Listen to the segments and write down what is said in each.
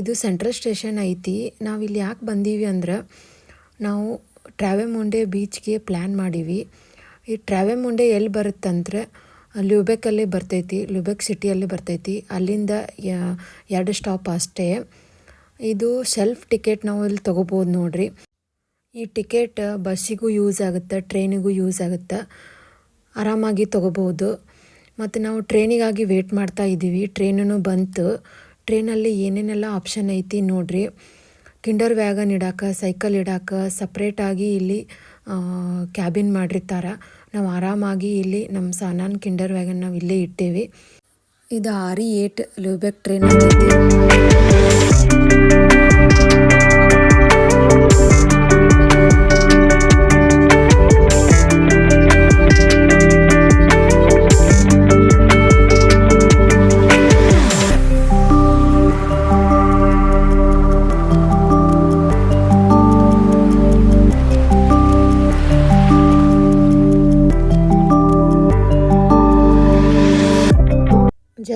ಇದು central station ಐತಿ. ನಾವು ಇಲ್ಲಿ ಯಾಕೆ ಬಂದೀವಿ ಅಂದ್ರೆ ನಾವು ಟ್ರಾವೆಮುಂಡೆ ಬೀಚ್ಗೆ ಪ್ಲ್ಯಾನ್ ಮಾಡೀವಿ. ಈ ಟ್ರಾವೆಮುಂಡೆ ಎಲ್ಲಿ ಬರುತ್ತಂದ್ರೆ ಲ್ಯೂಬೆಕಲ್ಲಿ ಬರ್ತೈತಿ ಲ್ಯೂಬೆಕ್ ಸಿಟಿಯಲ್ಲಿ ಬರ್ತೈತಿ. ಅಲ್ಲಿಂದ ಎರಡು ಸ್ಟಾಪ್ ಅಷ್ಟೇ. ಇದು ಸೆಲ್ಫ್ ಟಿಕೆಟ್ ನಾವು ಇಲ್ಲಿ ತೊಗೋಬೋದು ನೋಡ್ರಿ. ಈ ಟಿಕೆಟ್ ಬಸ್ಸಿಗೂ ಯೂಸ್ ಆಗುತ್ತೆ ಟ್ರೈನಿಗೂ ಯೂಸ್ ಆಗುತ್ತೆ ಆರಾಮಾಗಿ ತೊಗೋಬೋದು. ಮತ್ತು ನಾವು ಟ್ರೈನಿಗಾಗಿ ವೇಟ್ ಮಾಡ್ತಾ ಇದ್ದೀವಿ ಟ್ರೈನೂ ಬಂತು. ಟ್ರೈನಲ್ಲಿ ಏನೇನೆಲ್ಲ ಆಪ್ಷನ್ ಐತಿ ನೋಡ್ರಿ. ಕಿಂಡರ್ ವ್ಯಾಗನ್ ಇಡಾಕ, ಸೈಕಲ್ ಇಡಾಕ ಸಪ್ರೇಟಾಗಿ ಇಲ್ಲಿ ಕ್ಯಾಬಿನ್ ಮಾಡಿರ್ತಾರೆ. ನಾವು ಆರಾಮಾಗಿ ಇಲ್ಲಿ ನಮ್ಮ ಸಾನಾನ್ ಕಿಂಡರ್ ವ್ಯಾಗನ್ ನಾವು ಇಲ್ಲೇ ಇಟ್ಟೇವಿ. ಇದು arrive at Lubeck train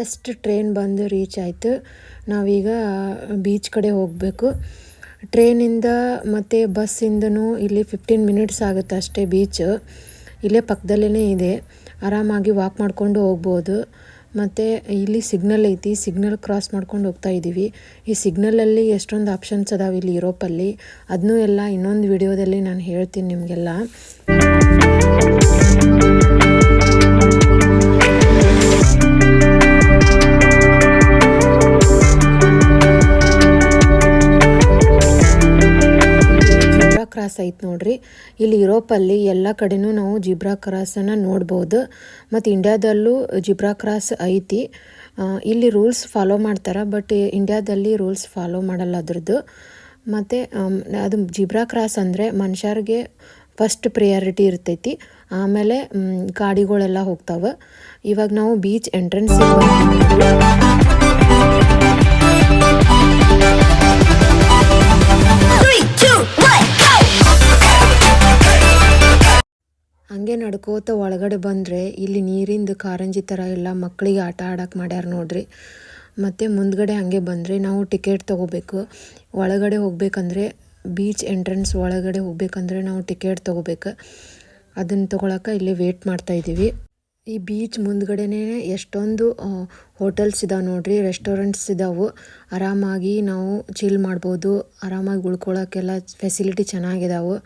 just train ಬಂದು ರೀಚ್ ಆಯಿತು. ನಾವೀಗ ಬೀಚ್ ಕಡೆ ಹೋಗಬೇಕು. ಟ್ರೈನಿಂದ ಮತ್ತು ಬಸ್ಸಿಂದನೂ ಇಲ್ಲಿ ಫಿಫ್ಟೀನ್ ಮಿನಿಟ್ಸ್ ಆಗುತ್ತೆ ಅಷ್ಟೇ ಬೀಚು ಇಲ್ಲೇ ಪಕ್ಕದಲ್ಲೇ ಇದೆ. ಆರಾಮಾಗಿ ವಾಕ್ ಮಾಡಿಕೊಂಡು ಹೋಗ್ಬೋದು. ಮತ್ತು ಇಲ್ಲಿ ಸಿಗ್ನಲ್ ಐತಿ. ಸಿಗ್ನಲ್ ಕ್ರಾಸ್ ಮಾಡ್ಕೊಂಡು ಹೋಗ್ತಾ ಇದ್ದೀವಿ. ಈ ಸಿಗ್ನಲಲ್ಲಿ ಎಷ್ಟೊಂದು ಆಪ್ಷನ್ಸ್ ಅದಾವೆ ಇಲ್ಲಿ ಯುರೋಪಲ್ಲಿ ಅದನ್ನೂ ಎಲ್ಲ ಇನ್ನೊಂದು ವಿಡಿಯೋದಲ್ಲಿ ನಾನು ಹೇಳ್ತೀನಿ ನಿಮಗೆಲ್ಲ. ಇಲ್ಲಿ ಯುರೋಪಲ್ಲಿ ಎಲ್ಲ ಕಡೆನೂ ನಾವು ಜಿಬ್ರಾ ಕ್ರಾಸನ್ನು ನೋಡ್ಬೋದು. ಮತ್ತು ಇಂಡ್ಯಾದಲ್ಲೂ ಜಿಬ್ರಾ ಕ್ರಾಸ್ ಐತಿ. ಇಲ್ಲಿ ರೂಲ್ಸ್ ಫಾಲೋ ಮಾಡ್ತಾರೆ, ಬಟ್ ಇಂಡ್ಯಾದಲ್ಲಿ ರೂಲ್ಸ್ ಫಾಲೋ ಮಾಡಲ್ಲ ಅದ್ರದ್ದು. ಮತ್ತು ಅದು ಜಿಬ್ರಾ ಕ್ರಾಸ್ ಅಂದರೆ ಮನುಷ್ಯರಿಗೆ ಫಸ್ಟ್ ಪ್ರಿಯಾರಿಟಿ ಇರ್ತೈತಿ. ಆಮೇಲೆ ಗಾಡಿಗಳೆಲ್ಲ ಹೋಗ್ತಾವೆ. ಇವಾಗ ನಾವು ಬೀಚ್ ಎಂಟ್ರೆನ್ಸಿಗೆ ಹಂಗೆ ನಡ್ಕೋತ ಒಳಗಡೆ ಬಂದರೆ ಇಲ್ಲಿ ನೀರಿಂದು ಕಾರಂಜಿ ಥರ ಎಲ್ಲ ಮಕ್ಕಳಿಗೆ ಆಟ ಆಡಕ್ಕೆ ಮಾಡ್ಯಾರ ನೋಡ್ರಿ. ಮತ್ತು ಮುಂದ್ಗಡೆ ಹಾಗೆ ಬಂದರೆ ನಾವು ಟಿಕೆಟ್ ತೊಗೋಬೇಕು. ಒಳಗಡೆ ಹೋಗಬೇಕಂದ್ರೆ ಬೀಚ್ ಎಂಟ್ರೆನ್ಸ್ ಒಳಗಡೆ ಹೋಗ್ಬೇಕಂದ್ರೆ ನಾವು ಟಿಕೆಟ್ ತೊಗೋಬೇಕು. ಅದನ್ನು ತೊಗೊಳಕ್ಕೆ ಇಲ್ಲಿ ವೇಟ್ ಮಾಡ್ತಾ ಇದ್ದೀವಿ ಈ ಬೀಚ್ ಮುಂದ್ಗಡೆನೇ ಎಷ್ಟೊಂದು ಹೋಟೆಲ್ಸ್ ಇದಾವೆ ನೋಡ್ರಿ ರೆಸ್ಟೋರೆಂಟ್ಸ್ ಇದಾವೆ. ಆರಾಮಾಗಿ ನಾವು ಚಿಲ್ ಮಾಡ್ಬೋದು, ಆರಾಮಾಗಿ ಉಳ್ಕೊಳಕ್ಕೆಲ್ಲ ಫೆಸಿಲಿಟಿ ಚೆನ್ನಾಗಿದಾವೆ.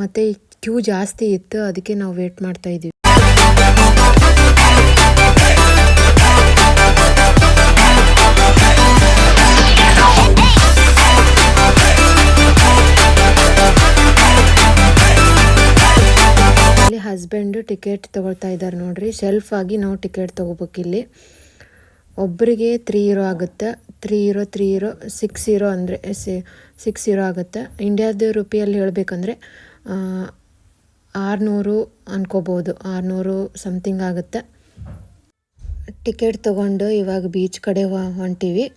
ಮತ್ತು ಕ್ಯೂ ಜಾಸ್ತಿ ಇತ್ತು, ಅದಕ್ಕೆ ನಾವು ವೇಟ್ ಮಾಡ್ತಾ ಇದ್ದೀವಿ ಹಸ್ಬೆಂಡು ಟಿಕೆಟ್ ತಗೊಳ್ತಾ ಇದ್ದಾರೆ ನೋಡ್ರಿ. ಶೆಲ್ಫ್ ಆಗಿ ನಾವು ಟಿಕೆಟ್ ತಗೋಬೇಕು ಇಲ್ಲಿ. ಒಬ್ಬರಿಗೆ ತ್ರೀ ಇರೋ ಆಗುತ್ತೆ. ತ್ರೀ ಇರೋ ತ್ರೀ ಇರೋ ಸಿಕ್ಸ್ ಇರೋ ಅಂದರೆ ಸಿಕ್ಸ್ ಇರೋ ಆಗುತ್ತೆ. ಇಂಡಿಯಾದ ರುಪಿಯಲ್ಲಿ ಹೇಳಬೇಕಂದ್ರೆ ಆರುನೂರು ಅನ್ಕೋಬೋದು. ಆರುನೂರು ಸಮಥಿಂಗ್ ಆಗುತ್ತೆ. ಟಿಕೆಟ್ ತೊಗೊಂಡು ಇವಾಗ ಬೀಚ್ ಕಡೆ ಹೊಂಟೀವಿ.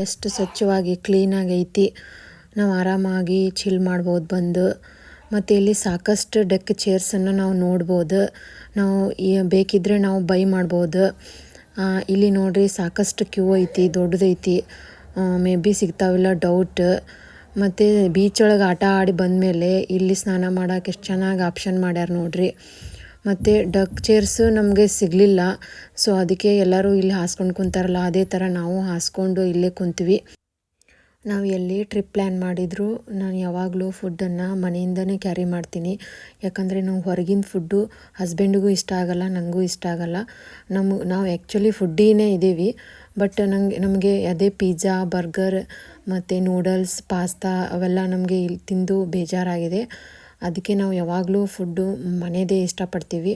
ಎಷ್ಟು ಸ್ವಚ್ಛವಾಗಿ ಕ್ಲೀನಾಗೈತಿ ನಾವು ಆರಾಮಾಗಿ ಚಿಲ್ ಮಾಡ್ಬೋದು ಬಂದು. ಮತ್ತು ಇಲ್ಲಿ ಸಾಕಷ್ಟು ಡೆಕ್ ಚೇರ್ಸನ್ನು ನಾವು ನೋಡ್ಬೋದು. ನಾವು ಬೇಕಿದ್ದರೆ ನಾವು ಬೈ ಮಾಡ್ಬೋದು. ಇಲ್ಲಿ ನೋಡ್ರಿ ಸಾಕಷ್ಟು ಕ್ಯೂ ಐತಿ, ದೊಡ್ಡದೈತಿ. ಮೇ ಬಿ ಸಿಗ್ತಾವಿಲ್ಲ ಡೌಟ್ ಮತ್ತು ಬೀಚ್ ಒಳಗೆ ಆಟ ಆಡಿ ಬಂದಮೇಲೆ ಇಲ್ಲಿ ಸ್ನಾನ ಮಾಡೋಕೆ ಎಷ್ಟು ಚೆನ್ನಾಗಿ ಆಪ್ಷನ್ ಮಾಡ್ಯಾರ ನೋಡ್ರಿ. ಮತ್ತು ಡಕ್ ಚೇರ್ಸು ನಮಗೆ ಸಿಗಲಿಲ್ಲ. ಸೊ ಅದಕ್ಕೆ ಎಲ್ಲರೂ ಇಲ್ಲಿ ಹಾಸ್ಕೊಂಡು ಕುಂತಾರಲ್ಲ, ಅದೇ ಥರ ನಾವು ಹಾಸ್ಕೊಂಡು ಇಲ್ಲೇ ಕುಂತೀವಿ. ನಾವು ಎಲ್ಲಿ ಟ್ರಿಪ್ ಪ್ಲ್ಯಾನ್ ಮಾಡಿದರೂ ನಾನು ಯಾವಾಗಲೂ ಫುಡ್ಡನ್ನು ಮನೆಯಿಂದನೇ ಕ್ಯಾರಿ ಮಾಡ್ತೀನಿ. ಯಾಕಂದರೆ ನಾವು ಹೊರಗಿನ ಫುಡ್ಡು ಹಸ್ಬೆಂಡಿಗೂ ಇಷ್ಟ ಆಗಲ್ಲ ನನಗೂ ಇಷ್ಟ ಆಗಲ್ಲ. ನಮ್ಮ ನಾವು ಆ್ಯಕ್ಚುಲಿ ಫುಡ್ಡಿನೇ ಇದ್ದೀವಿ ಬಟ್ ನನಗೆ ನಮಗೆ ಅದೇ ಪಿಜ್ಜಾ ಬರ್ಗರ್ ಮತ್ತು ನೂಡಲ್ಸ್ ಪಾಸ್ತಾ ಅವೆಲ್ಲ ನಮಗೆ ಇಲ್ಲಿ ತಿಂದು ಬೇಜಾರಾಗಿದೆ. ಅದಕ್ಕೆ ನಾವು ಯಾವಾಗಲೂ ಫುಡ್ಡು ಮನೆಯದೇ ಇಷ್ಟಪಡ್ತೀವಿ.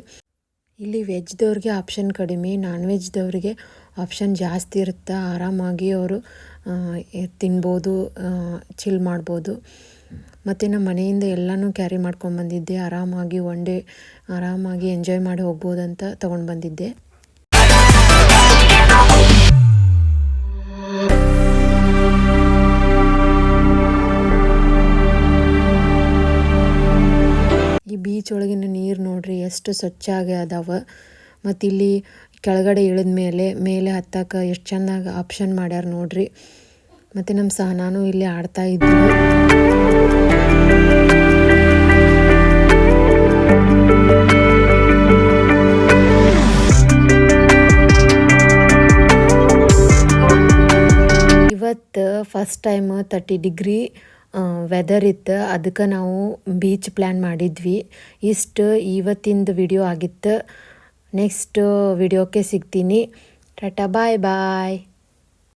ಇಲ್ಲಿ ವೆಜ್ದವ್ರಿಗೆ ಆಪ್ಷನ್ ಕಡಿಮೆ ನಾನ್ ವೆಜ್ದವ್ರಿಗೆ ಆಪ್ಷನ್ ಜಾಸ್ತಿ ಇರುತ್ತೆ, ಆರಾಮಾಗಿ ಅವರು ತಿನ್ಬೋದು ಚಿಲ್ ಮಾಡ್ಬೋದು. ಮತ್ತು ನಮ್ಮ ಮನೆಯಿಂದ ಎಲ್ಲನೂ ಕ್ಯಾರಿ ಮಾಡ್ಕೊಂಬಂದಿದ್ದೆ ಆರಾಮಾಗಿ ಒನ್ ಡೇ ಆರಾಮಾಗಿ ಎಂಜಾಯ್ ಮಾಡಿ ಹೋಗ್ಬೋದಂತ ತೊಗೊಂಡು ಬಂದಿದ್ದೆ. ಈ ಬೀಚ್ ಒಳಗಿನ ನೀರು ನೋಡ್ರಿ, ಎಷ್ಟು ಸ್ವಚ್ಛ ಆಗಿ ಅದಾವ. ಮತ್ತು ಇಲ್ಲಿ ಕೆಳಗಡೆ ಇಳಿದ ಮೇಲೆ ಮೇಲೆ ಹತ್ತಕ್ಕೆ ಎಷ್ಟು ಚೆನ್ನಾಗಿ ಆಪ್ಷನ್ ಮಾಡ್ಯಾರ ನೋಡ್ರಿ. ಮತ್ತು ನಮ್ಮ ಸಹನಾನು ಇಲ್ಲಿ ಆಡ್ತಾ ಇದ್ದು ಇವತ್ತು first time thirty degree weather ಇತ್ತು. ಅದಕ್ಕೆ ನಾವು ಬೀಚ್ ಪ್ಲ್ಯಾನ್ ಮಾಡಿದ್ವಿ. ಇಷ್ಟು ಇವತ್ತಿಂದು ವಿಡಿಯೋ ಆಗಿತ್ತು. ನೆಕ್ಸ್ಟ್ ವಿಡಿಯೋಕ್ಕೆ ಸಿಗ್ತೀನಿ. ಟಾಟಾ ಬಾಯ್ ಬಾಯ್